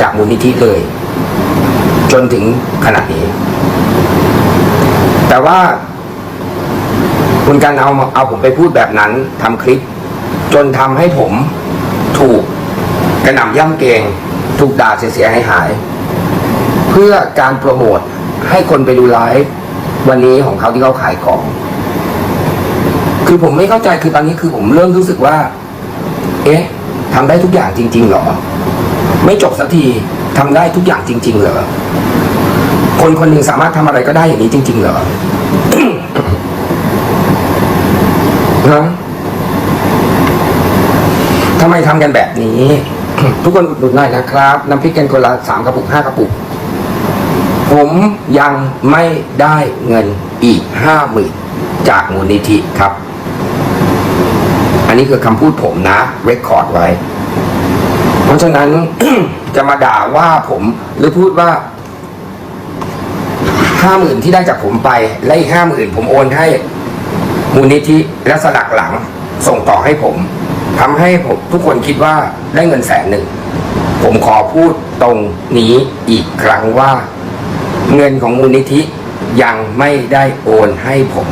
จากมูลนิธิเลย จนถึงขนาดนี้ แต่ว่าคุณการเอาเอาผมไปพูดแบบนั้นทำคลิป จนทำให้ผมถูกกระหน่ำย่ำเกง ถูกด่าเสียหายหาย เพื่อการโปรโมทให้คนไปดูไลฟ์วันนี้ของเขาที่เขาขายของ คือผมไม่เข้าใจคือตอนนี้คือผมเริ่มรู้สึกว่า เอ๊ะทำได้ทุกอย่างจริงๆเหรอ ไม่จบสักทีทำได้ทุกอย่างจริง ๆ เหรอคนคนหนึ่งสามารถทำอะไรก็ได้อย่างนี้จริง ๆ เหรอฮะทำไมทำกันแบบนี้ ทุกคนอุดหนุนหน่อยนะครับ น้ำพริกกันคนละสามกระปุกห้ากระปุก ผมยังไม่ได้เงินอีกห้าหมื่นจากมูลนิธิครับ อันนี้คือคำพูดผมนะ เรคคอร์ดไว้ เพราะฉะนั้น จะมาด่าว่าผมหรือพูดว่าห้าหมื่นที่ได้จากผมไป และอีกห้าหมื่นผมโอนให้มูลนิธิและสลักหลังส่งต่อให้ผมทำให้ผมทุกคนคิดว่าได้เงินแสนหนึ่ง ผมขอพูดตรงนี้อีกครั้งว่า เงินของมูลนิธิยังไม่ได้โอนให้ผม